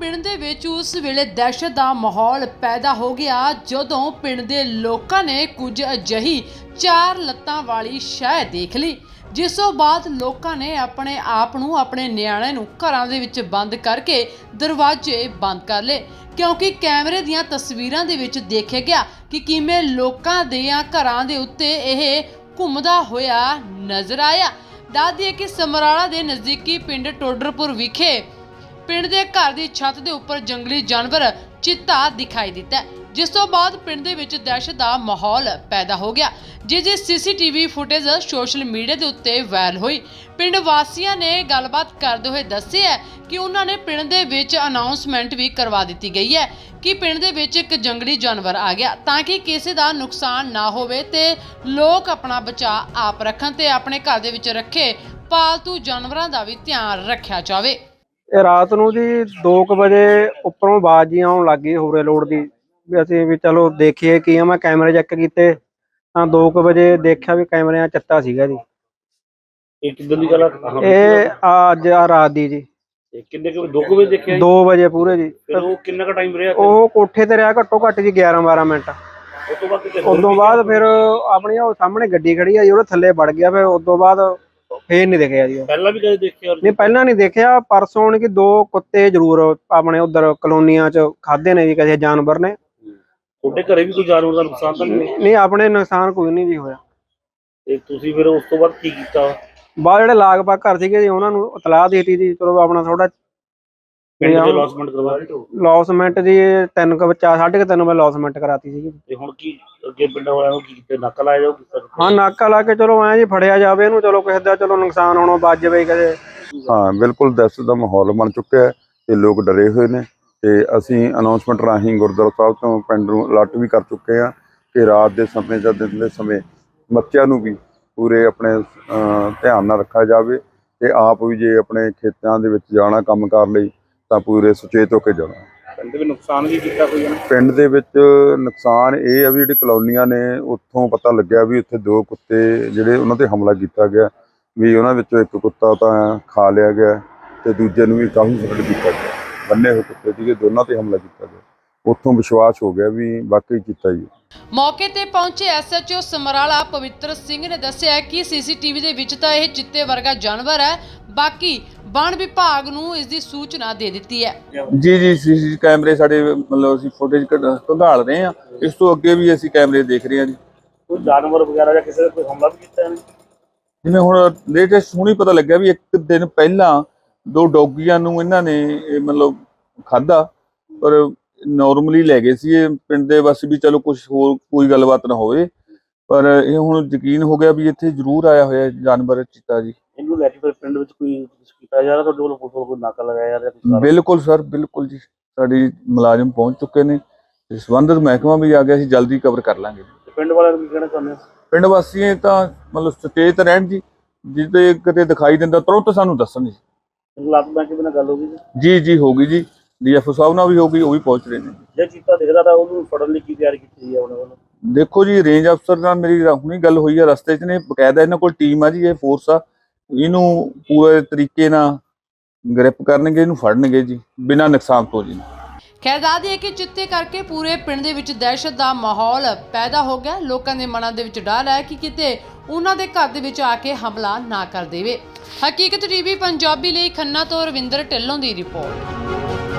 ਪਿੰਡ ਦੇ ਵਿੱਚ ਉਸ ਵੇਲੇ ਦਹਿਸ਼ਤ ਦਾ ਮਾਹੌਲ ਪੈਦਾ ਹੋ ਗਿਆ ਜਦੋਂ ਪਿੰਡ ਦੇ ਲੋਕਾਂ ਨੇ ਕੁਝ ਅਜਹੀ ਚਾਰ ਲੱਤਾਂ ਵਾਲੀ ਸ਼ੈ ਦੇਖ ਲਈ, ਜਿਸ ਤੋਂ ਬਾਅਦ ਲੋਕਾਂ ਨੇ ਆਪਣੇ ਆਪ ਨੂੰ ਆਪਣੇ ਨਿਆਣੇ ਨੂੰ ਘਰਾਂ ਦੇ ਵਿੱਚ ਬੰਦ ਕਰਕੇ ਦਰਵਾਜ਼ੇ ਬੰਦ ਕਰ ਲਏ, ਕਿਉਂਕਿ ਕੈਮਰੇ ਦੀਆਂ ਤਸਵੀਰਾਂ ਦੇ ਵਿੱਚ ਦੇਖਿਆ ਗਿਆ ਕਿ ਕਿਵੇਂ ਲੋਕਾਂ ਦੇ ਘਰਾਂ ਦੇ ਉੱਤੇ ਇਹ ਘੁੰਮਦਾ ਹੋਇਆ ਨਜ਼ਰ ਆਇਆ। ਦੱਸ ਦਈਏ ਕਿ ਸਮਰਾਲਾ ਦੇ ਨਜ਼ਦੀਕੀ ਪਿੰਡ ਟੋਡਰਪੁਰ ਵਿਖੇ ਪਿੰਡ ਦੇ ਘਰ ਦੀ ਛੱਤ ਦੇ ਉੱਪਰ ਜੰਗਲੀ ਜਾਨਵਰ ਚਿੱਤਾ ਦਿਖਾਈ ਦਿੱਤਾ। ਜਿਸ ਤੋਂ ਬਾਅਦ ਪਿੰਡ ਦੇ ਵਿੱਚ ਦਹਿਸ਼ਤ ਦਾ ਮਾਹੌਲ ਪੈਦਾ ਹੋ ਗਿਆ। ਜਿਸ ਦੀ ਸੀਸੀਟੀਵੀ ਫੁਟੇਜ ਸੋਸ਼ਲ ਮੀਡੀਆ ਦੇ ਉੱਤੇ ਵਾਇਰਲ ਹੋਈ। ਪਿੰਡ ਵਾਸੀਆਂ ਨੇ ਗੱਲਬਾਤ ਕਰਦੇ ਹੋਏ ਦੱਸਿਆ ਕਿ ਉਹਨਾਂ ਨੇ ਪਿੰਡ ਦੇ ਵਿੱਚ ਅਨਾਉਂਸਮੈਂਟ ਵੀ ਕਰਵਾ ਦਿੱਤੀ ਗਈ ਹੈ ਕਿ ਪਿੰਡ ਦੇ ਵਿੱਚ ਇੱਕ ਜੰਗਲੀ ਜਾਨਵਰ ਆ ਗਿਆ ਤਾਂ ਕਿ ਕਿਸੇ ਦਾ ਨੁਕਸਾਨ ਨਾ ਹੋਵੇ ਤੇ ਲੋਕ ਆਪਣਾ ਬਚਾਅ ਆਪ ਰੱਖਣ ਤੇ ਆਪਣੇ ਘਰ ਦੇ ਵਿੱਚ ਰੱਖੇ ਪਾਲਤੂ ਜਾਨਵਰਾਂ ਦਾ ਵੀ ਧਿਆਨ ਰੱਖਿਆ ਜਾਵੇ। ਇਹ ਰਾਤ ਨੂੰ ਜੀ 2 ਵਜੇ ਉੱਪਰੋਂ ਆਵਾਜ਼ ਜੀ ਆਉਣ ਲੱਗ ਹੋਰੇ ਲੋਡ ਦੀ ਵੀ ਅਸੀਂ ਵੀ ਚਲੋ ਦੇਖੀਏ ਕੀ ਆ ਮੈਂ ਕੈਮਰੇ ਚੈੱਕ ਕੀਤੇ ਤਾਂ 2 ਵਜੇ ਦੇਖਿਆ ਵੀ ਕੈਮਰਿਆਂ ਚੱਤਾ ਸੀਗਾ ਜੀ। ਇਹ ਕਿੱਦਾਂ ਦੀ ਗੱਲ ਆ? ਹਾਂ, ਇਹ ਆ ਅੱਜ ਆ ਰਾਤ ਦੀ ਜੀ। ਇਹ ਕਿੰਨੇ ਕੁ ਦੋ ਕੁ ਵਜੇ ਦੇਖਿਆ ਜੀ? 2 ਵਜੇ ਪੂਰੇ ਜੀ। ਫਿਰ ਉਹ ਕਿੰਨਾ ਕੁ ਟਾਈਮ ਰਿਹਾ ਉਹ ਕੋਠੇ ਤੇ ਰਿਹਾ ਘੱਟੋ ਘੱਟ ਜੀ 11 12 ਮਿੰਟ। ਉਸ ਤੋਂ ਬਾਅਦ ਕਿਤੇ ਹੋਰ ਉਦੋਂ ਬਾਅਦ ਫਿਰ ਆਪਣੀ ਉਹ ਸਾਹਮਣੇ ਗੱਡੀ ਖੜੀ ਆ ਜੀ ਉਹਦੇ ਥੱਲੇ ਵੜ ਗਿਆ ਫਿਰ ਉਦੋਂ ਬਾਅਦ ਫੇਰ ਨਹੀਂ ਦਿਖਿਆ ਜੀ ਉਹ। ਪਹਿਲਾਂ ਵੀ ਕਦੇ ਦੇਖਿਆ ਔਰ ਨਹੀਂ ਪਹਿਲਾਂ ਨਹੀਂ ਦੇਖਿਆ। ਪਰਸੋਂ ਨੇ ਕਿ ਦੋ ਕੁੱਤੇ ਜ਼ਰੂਰ ਆਪਣੇ ਉਧਰ ਕਲੋਨੀਆਂ 'ਚ ਖਾਦੇ ਨੇ ਜੀ ਕਿਸੇ ਜਾਨਵਰ ਨੇ। ਤੁਹਾਡੇ ਘਰੇ ਵੀ ਕੋਈ ਜਾਨਵਰ ਦਾ ਨੁਕਸਾਨ ਤਾਂ ਨਹੀਂ ਨਹੀਂ ਆਪਣੇ ਨੁਕਸਾਨ ਕੋਈ ਨਹੀਂ ਜੀ ਹੋਇਆ। ਤੇ ਤੁਸੀਂ ਫਿਰ ਉਸ ਤੋਂ ਬਾਅਦ ਕੀ ਕੀਤਾ? ਬਾਅਦ ਜਿਹੜੇ ਲਾਗ-ਬਾਗ ਘਰ ਸੀਗੇ ਜੀ ਉਹਨਾਂ ਨੂੰ ਇਤਲਾਹ ਦੇ ਦਿੱਤੀ ਜੀ ਚਲੋ ਆਪਣਾ ਥੋੜਾ ਪਿੰਡ ਹਾਂ। ਦੇ ਲੌਸਮੈਂਟ ਕਰਵਾ ਲੌਸਮੈਂਟ ਜੀ ਤਿੰਨ ਕੁ ਬੱਚਾ ਸਾਢੇ ਕੁ ਤਿੰਨ ਵਜੇ ਲੌਸਮੈਂਟ ਕਰਾਤੀ ਸੀਗੀ। ਤੇ ਹੁਣ ਕੀ ਅੱਗੇ ਪਿੰਡਾਂ ਵਾਲਿਆਂ ਨੂੰ ਕੀ ਕੀਤਾ? ਨੱਕ ਲਾਇਆ ਜਾਊ ਕੀਤਾ ਹਾਂ ਨਾਕਾ ਲਾ ਕੇ ਚਲੋ ਐਂ ਜੀ ਫੜਿਆ ਜਾਵੇ ਇਹਨੂੰ ਚਲੋ ਕਿਸੇ ਦਾ ਚਲੋ ਨੁਕਸਾਨ ਹੋਣੋਂ ਬਚ ਜਾਵੇ ਕਦੇ। ਹਾਂ ਬਿਲਕੁਲ ਦਹਿਸ਼ਤ ਦਾ ਮਾਹੌਲ ਬਣ ਚੁੱਕਿਆ ਹੈ ਤੇ ਲੋਕ ਡਰੇ ਹੋਏ ਨੇ ਤੇ ਅਸੀਂ ਅਨਾਉਂਸਮੈਂਟ ਰਾਹੀਂ ਗੁਰਦੁਆਰਾ ਸਾਹਿਬ ਤੋਂ ਪਿੰਡ ਨੂੰ ਅਲਰਟ ਵੀ ਕਰ ਚੁੱਕੇ ਹਾਂ ਕਿ ਰਾਤ ਦੇ ਸਮੇਂ ਜਾਂ ਦਿਨ ਦੇ ਸਮੇਂ ਬੱਚਿਆਂ ਨੂੰ ਵੀ ਪੂਰੇ ਆਪਣੇ ਧਿਆਨ ਨਾਲ ਰੱਖਿਆ ਜਾਵੇ ਤੇ ਆਪ ਵੀ ਜੇ ਆਪਣੇ ਖੇਤਾਂ ਦੇ ਵਿੱਚ ਜਾਣਾ ਕੰਮਕਾਰ ਲਈ ਤਾਂ ਪੂਰੇ ਸੁਚੇਤ ਹੋ ਕੇ ਜਾਣਾ। ਪਿੰਡ ਦੇ ਵੀ ਨੁਕਸਾਨ ਵੀ ਕੀਤਾ ਕੋਈ ਨਾ ਪਿੰਡ ਦੇ ਵਿੱਚ ਨੁਕਸਾਨ ਇਹ ਆ ਵੀ ਜਿਹੜੀ ਕਲੋਨੀਆਂ ਨੇ ਉੱਥੋਂ ਪਤਾ ਲੱਗਿਆ ਵੀ ਉੱਥੇ ਦੋ ਕੁੱਤੇ ਜਿਹੜੇ ਉਹਨਾਂ ਤੇ ਹਮਲਾ ਕੀਤਾ ਗਿਆ। ਵੀ ਉਹਨਾਂ ਵਿੱਚੋਂ ਇੱਕ ਕੁੱਤਾ ਤਾਂ ਖਾ ਲਿਆ ਗਿਆ ਤੇ ਦੂਜੇ ਨੂੰ ਵੀ ਕਾਫੀ ਫ਼ਰਕ ਕੀਤਾ ਗਿਆ। ਬੰਨੇ ਹੋਏ ਕੁੱਤੇ ਸੀਗੇ ਦੋਨਾਂ ਤੇ ਹਮਲਾ ਕੀਤਾ ਗਿਆ। ਉੱਥੋਂ ਵਿਸ਼ਵਾਸ ਹੋ ਗਿਆ ਵੀ ਵਾਕਈ ਕੀਤਾ ਹੀ ਹੈ। ਮੌਕੇ ਤੇ ਪਹੁੰਚੇ ਐਸਐਚਓ ਸਮਰਾਲਾ ਪਵਿੱਤਰ ਸਿੰਘ ਨੇ ਦੱਸਿਆ ਕਿ ਸੀਸੀਟੀਵੀ ਦੇ ਵਿੱਚ ਤਾਂ ਇਹ ਚਿੱਤੇ ਵਰਗਾ ਜਾਨਵਰ ਹੈ ਬਾਕੀ ਵਣ ਵਿਭਾਗ ਨੂੰ ਇਸ ਦੀ ਸੂਚਨਾ ਦੇ ਦਿੱਤੀ ਹੈ। ਜੀ ਜੀ ਸੀਸੀ ਕੈਮਰੇ ਸਾਡੇ ਮਤਲਬ ਅਸੀਂ ਫੁਟੇਜ ਕਢਾਲ ਰਹੇ ਹਾਂ। ਇਸ ਤੋਂ ਅੱਗੇ ਵੀ ਅਸੀਂ ਕੈਮਰੇ ਦੇਖ ਰਹੇ ਹਾਂ ਜੀ। ਕੋਈ ਜਾਨਵਰ ਵਗੈਰਾ ਜਾਂ ਕਿਸੇ ਦਾ ਕੋਈ ਹਮਲਾ ਵੀ ਕੀਤਾ ਇਹਨੇ? ਜਿਵੇਂ ਹੁਣ ਲੇਟੈਸਟ ਹੁਣੀ ਪਤਾ ਲੱਗਿਆ ਵੀ ਇੱਕ ਦਿਨ ਪਹਿਲਾਂ ਦੋ ਡੌਗੀਆਂ ਨੂੰ ਇਹਨਾਂ ਨੇ ਮਤਲਬ ਖਾਦਾ ਪਰ ਨਾਰਮਲੀ ਲੈ ਗਏ ਸੀ ਇਹ ਪਿੰਡ ਦੇ ਬਸ ਵੀ ਚਲੋ ਕੁਝ ਹੋਰ ਕੋਈ ਗੱਲਬਾਤ ਨਾ ਹੋਵੇ। ਪਰ ਇਹ ਹੁਣ ਯਕੀਨ ਹੋ ਗਿਆ ਵੀ ਇੱਥੇ ਜ਼ਰੂਰ ਆਇਆ ਹੋਇਆ ਜਾਨਵਰ ਚੀਤਾ ਜੀ। ਇਹਨੂੰ ਲੈ ਕੇ ਫਿਰ ਪਿੰਡ ਵਿੱਚ ਕੋਈ ਕੀਤਾ ਜਾ ਰਿਹਾ? ਤੁਹਾਡੇ ਵੱਲੋਂ ਪੁਲਿਸ ਵੱਲੋਂ ਕੋਈ ਨਾਕਾ ਲਗਾਇਆ ਜਾ ਰਿਹਾ ਕੋਈ? ਬਿਲਕੁਲ ਸਰ ਬਿਲਕੁਲ ਜੀ। ਸਾਡੀ ਮੁਲਾਜ਼ਮ ਪਹੁੰਚ ਚੁੱਕੇ ਨੇ। ਸੰਬੰਧਿਤ ਮਹਿਕਮਾ ਵੀ ਆ ਗਿਆ ਅਸੀਂ ਜਲਦੀ ਕਵਰ ਕਰ ਲਾਂਗੇ। ਪਿੰਡ ਵਾਲਿਆਂ ਨੂੰ ਕੀ ਕਹਿਣਾ ਚਾਹੁੰਦੇ ਹੋ? ਪਿੰਡ ਵਾਸੀ ਤਾਂ ਮਤਲਬ ਸੁਚੇਤ ਰਹਿਣ ਜੀ। ਜਿੱਦੇ ਕਿਤੇ ਦਿਖਾਈ ਦਿੰਦਾ ਤੁਰੰਤ ਸਾਨੂੰ ਦੱਸਣ ਜੀ। ਲੱਤ ਬੈਂਕ ਦੇ ਨਾਲ ਗੱਲ ਹੋ ਗਈ ਜੀ? ਜੀ ਜੀ ਹੋ ਗਈ ਜੀ। ਡੀਐਫਓ ਸਾਹਿਬ ਨਾਲ ਵੀ ਹੋ ਗਈ ਉਹ ਵੀ ਪਹੁੰਚ ਰਹੇ ਨੇ। ਜੇ ਚੀਤਾ ਦਿਖਦਾ ਤਾਂ ਉਹਨੂੰ ਫੜਨ ਲਈ ਕੀ ਤਿਆਰੀ ਕੀਤੀ ਹੈ ਉਹਨਾਂ ਵੱਲੋਂ ਦੇਖੋ ਜੀ ਰੇਂਜ ਅਫਸਰ ਨਾਲ ਮੇਰੀ ਹੁਣੀ ਗੱਲ ਹੋਈ ਆ ਰਸਤੇ 'ਚ ਨੇ ਬਕਾਇਦਾ ਇਹਨਾਂ ਕੋਲ ਟੀਮ ਆ ਜੀ ਇਹ ਫੋਰਸ ਆ। ਇਹਨੂੰ ਪੂਰੇ ਤਰੀਕੇ ਨਾਲ ਗ੍ਰਿਪ ਕਰਨਗੇ ਇਹਨੂੰ ਫੜਨਗੇ ਜੀ ਬਿਨਾਂ ਨੁਕਸਾਨ ਤੋਂ ਜੀ। ਖੈਰ ਦੱਸਦੀ ਹੈ ਕਿ ਚਿੱਤੇ ਕਰਕੇ ਪੂਰੇ ਪਿੰਡ ਦੇ ਵਿੱਚ ਦਹਿਸ਼ਤ ਦਾ ਮਾਹੌਲ ਪੈਦਾ ਹੋ ਗਿਆ। ਲੋਕਾਂ ਦੇ ਮਨਾਂ ਦੇ ਵਿੱਚ ਡਰ ਹੈ ਕਿ ਕਿਤੇ ਉਹਨਾਂ ਦੇ ਘਰ ਦੇ ਵਿੱਚ ਆ ਕੇ ਹਮਲਾ ਨਾ ਕਰ ਦੇਵੇ। ਹਕੀਕਤ ਟੀਵੀ ਪੰਜਾਬੀ ਲਈ ਖੰਨਾ ਤੋਂ ਰਵਿੰਦਰ ਢਿੱਲੋਂ ਦੀ ਰਿਪੋਰਟ।